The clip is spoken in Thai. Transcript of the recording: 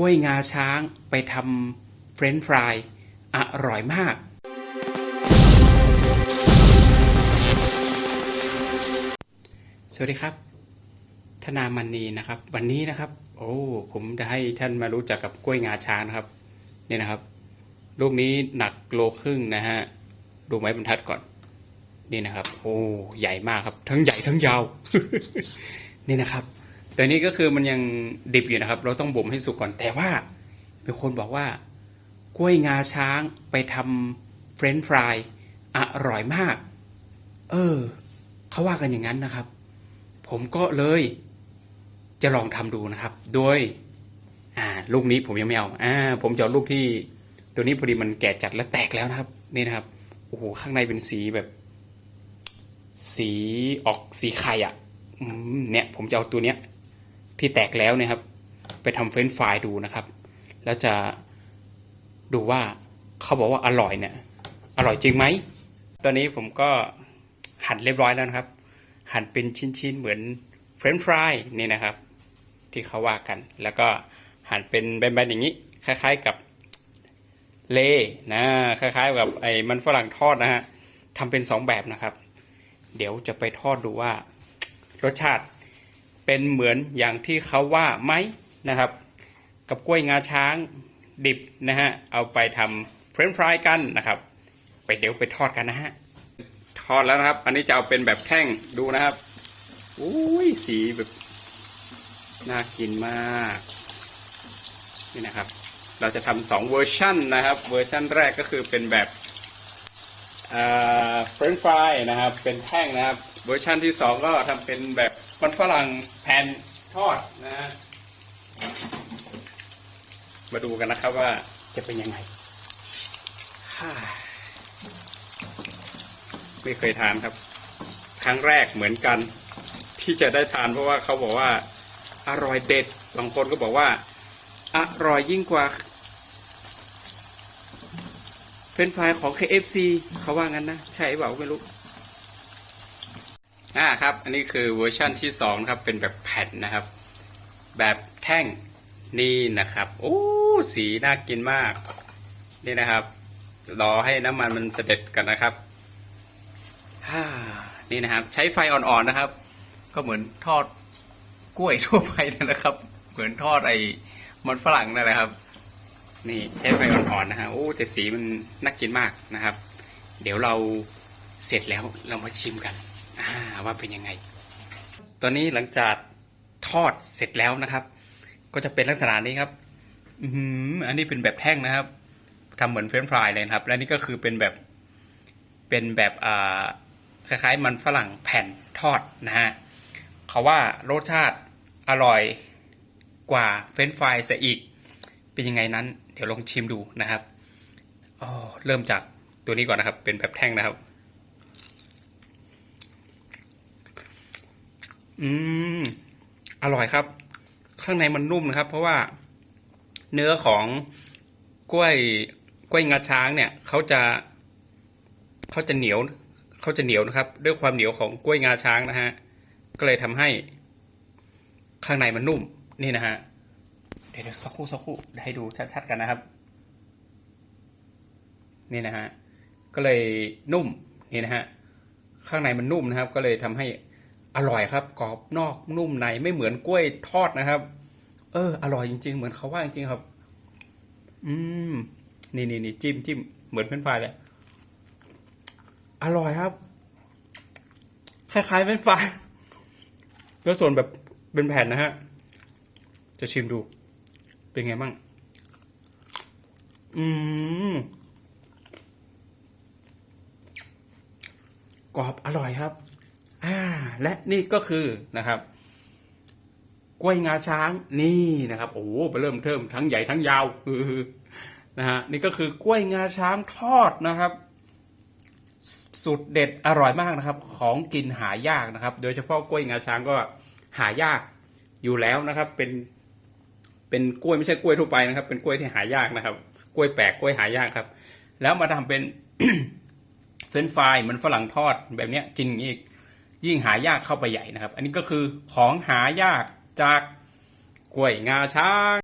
กล้วยงาช้างไปทำเฟรนช์ฟรายอร่อยมาก สวัสดีครับ ธนามันนีนะครับ วันนี้นะครับ โอ้ผมจะให้ท่านมารู้จักกับกล้วยงาช้างนะครับนี่นะครับ ลูกนี้หนักโลครึ่งนะฮะ ดูไม้บรรทัดก่อน นี่นะครับ โอ้ใหญ่มากครับ ทั้งใหญ่ทั้งยาว นี่นะครับ แต่นี้ก็คือมันยังดิบอยู่นะครับ เราต้องบ่มให้สุกก่อน แต่ว่ามีคนบอกว่ากล้วยงาช้างไปทำเฟรนช์ฟรายอร่อยมาก เออ เขาว่ากันอย่างนั้นนะครับ ผมก็เลยจะลองทำดูนะครับ โดย อ่า ลูกนี้ผมยังไม่เอา อ่า ผมจะเอาลูกที่ ตัวนี้พอดีมันแก่จัดและแตกแล้วนะครับ นี่นะครับ โอ้โห ข้างในเป็นสีแบบ สีออกสีไข่อะ่ะเนี่ย ผมจะเอาตัวเนี้ย ที่แตกแล้วเนะครับ ไปทำเฟรนช์ฟรายดูนะครับ แล้วจะดูว่าเขาบอกว่าอร่อยเนี่ย อร่อยจริงไหม ตอนนี้ผมก็หั่นเรียบร้อยแล้วนะครับ หั่นเป็นชิ้นๆ เหมือนเฟรนช์ฟรายนี่นะครับ ที่เขาว่ากัน แล้วก็หั่นเป็นแบนๆอย่างนี้ คล้ายๆกับเลนะคล้ายๆกับไอ้มันฝรั่งทอดนะฮะทำเป็นสองแบบนะครับ เดี๋ยวจะไปทอดดูว่ารสชาติ เป็นเหมือนอย่างที่เขาว่าไหมนะครับ กับกล้วยงาช้างดิบนะฮะเอาไปทำเฟรนช์ฟรายกันนะครับ ไปเดี๋ยวไปทอดกันนะฮะทอดแล้วนะครับ อันนี้จะเอาเป็นแบบแท่งดูนะครับอุ้ยสีแบบน่ากินมากนี่นะครับ เราจะทำสองเวอร์ชันนะครับ เวอร์ชันแรกก็คือเป็นแบบเฟรนช์ฟรายนะครับ เป็นแท่งนะครับ เวอร์ชันที่สองก็ทำเป็นแบบมันฝรั่งแผ่นทอดนะฮะมาดูกันนะครับว่าจะเป็นยังไง ไม่เคยทานครับ ครั้งแรกเหมือนกัน ที่จะได้ทานเพราะว่าเขาบอกว่า อร่อยเด็ดบางคนก็บอกว่า อร่อยยิ่งกว่าเฟรนฟรายของ KFC เขาว่างั้นนะ ใช่เปล่าไม่รู้ อ่าครับ อันนี้คือเวอร์ชั่นที่สองนะครับ เป็นแบบแผ่นนะครับ แบบแท่งนี่นะครับ โอ้ สีน่ากินมาก นี่นะครับ รอให้น้ำมันมันเสด็จกันนะครับ นี่นะครับ ใช้ไฟอ่อนๆนะครับ ก็เหมือนทอดกล้วยทั่วไปนั่นแหละครับ เหมือนทอดไอ้มันฝรั่งนั่นแหละครับ นี่ใช้ไฟอ่อนๆนะฮะ โอ้ แต่สีมันน่ากินมากนะครับ เดี๋ยวเราเสร็จแล้วเรามาชิมกันอ่า ว่าเป็นยังไง ตอนนี้หลังจากทอดเสร็จแล้วนะครับ ก็จะเป็นลักษณะนี้ครับ อือหืออันนี้เป็นแบบแท่งนะครับทำเหมือนเฟรนช์ฟรายเลยครับ และนี่ก็คือเป็นแบบ เป็นแบบอ่าคล้ายๆมันฝรั่งแผ่นทอดนะฮะเขาว่ารสชาติอร่อยกว่าเฟรนช์ฟรายซะอีก เป็นยังไงนั้น เดี๋ยวลองชิมดูนะครับอ๋อเริ่มจากตัวนี้ก่อนนะครับ เป็นแบบแท่งนะครับ อืม อร่อยครับ ข้างในมันนุ่มนะครับ เพราะว่าเนื้อของกล้วยกล้วยงาช้างเนี่ยเขาจะเขาจะเหนียวเขาจะเหนียวนะครับ ด้วยความเหนียวของกล้วยงาช้างนะฮะก็เลยทำให้ ข้างในมันนุ่ม นี่นะฮะเดี๋ยวสักครู่สักครู่ให้ดูชัดๆกันนะครับ นี่นะฮะก็เลยนุ่มนี่นะฮะข้างในมันนุ่มนะครับ ก็เลยทำให้ อร่อยครับกรอบนอกนุ่มในไม่เหมือนกล้วยทอดนะครับ เออ อร่อยจริง ๆ เหมือนเขาว่าจริงๆครับ อืม นี่นี่นี่จิ้มจิ้มเหมือนเฟรนฟรายเลยอร่อยครับ คล้ายๆเป็นไฟรายแล้วส่วนแบบเป็นแผ่นนะฮะ จะชิมดู เป็นไงบ้าง อืมกรอบอร่อยครับ อ่าและนี่ก็คือนะครับกล้วยงาช้างนี่นะครับโอ้ไปเริ่มเทิมทั้งใหญ่ทั้งยาวนะฮะนี่ก็คือกล้วยงาช้างทอดนะครับสุดเด็ดอร่อยมากนะครับ ของกินหายากนะครับ โดยเฉพาะกล้วยงาช้างก็หายากอยู่แล้วนะครับ เป็นเป็นกล้วยไม่ใช่กล้วยทั่วไปนะครับ เป็นกล้วยที่หายากนะครับ กล้วยแปลกกล้วยหายากครับ แล้วมาทำเป็นเฟรนฟรายเหมือนฝรั่งทอดแบบเนี้ยกินอย่างนี้อีก ยิ่งหายากเข้าไปใหญ่นะครับ อันนี้ก็คือของหายากจากกล้วยงาช้าง